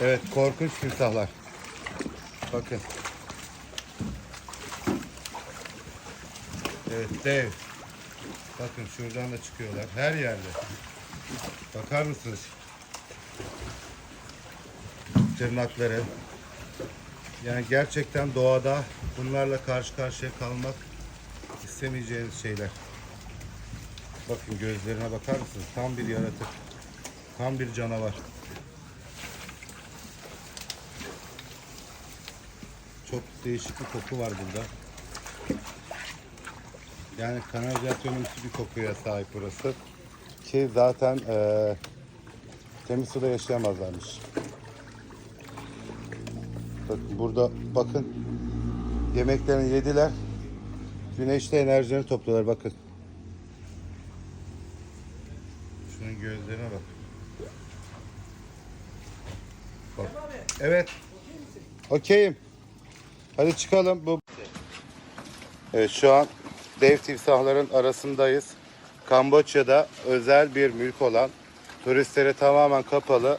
Evet korkunç timsahlar. Bakın. Evet dev. Bakın şuradan da çıkıyorlar. Her yerde. Bakar mısınız? Tırnakları. Yani gerçekten doğada bunlarla karşı karşıya kalmak istemeyeceğiniz şeyler. Bakın gözlerine bakar mısınız? Tam bir yaratık. Tam bir canavar. Çok değişik bir koku var burada. Yani kanalizasyonumsu bir kokuya sahip burası. Ki zaten eee temiz suda yaşayamazlarmış. Bakın burada bakın yemeklerini yediler. Güneşte enerjilerini topluyorlar bakın. Şunun gözlerine bak. Bak. Evet. Okeyim. Hadi çıkalım. Bu Evet şu an dev timsahların arasındayız. Kamboçya'da özel bir mülk olan turistlere tamamen kapalı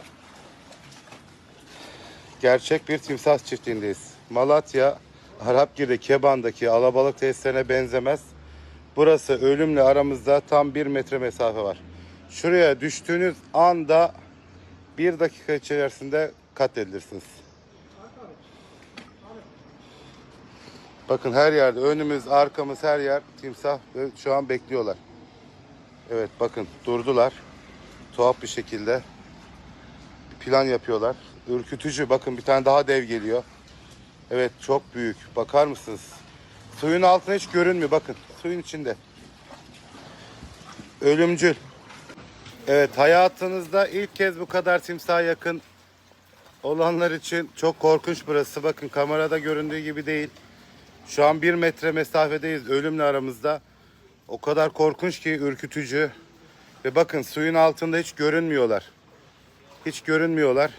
gerçek bir timsah çiftliğindeyiz. Malatya, Arapgir'de Keban'daki alabalık tesislerine benzemez. Burası ölümle aramızda tam bir metre mesafe var. Şuraya düştüğünüz anda bir dakika içerisinde katledilirsiniz. Bakın her yerde önümüz, arkamız her yer timsah ve şu an bekliyorlar. Evet bakın durdular. Tuhaf bir şekilde plan yapıyorlar. Ürkütücü. Bakın bir tane daha dev geliyor. Evet çok büyük. Bakar mısınız? Suyun altına hiç görünmüyor. Bakın suyun içinde. Ölümcül. Evet hayatınızda ilk kez bu kadar timsaha yakın olanlar için çok korkunç burası. Bakın kamerada göründüğü gibi değil. Şu an bir metre mesafedeyiz ölümle aramızda. O kadar korkunç ki ürkütücü. Ve bakın suyun altında hiç görünmüyorlar. Hiç görünmüyorlar.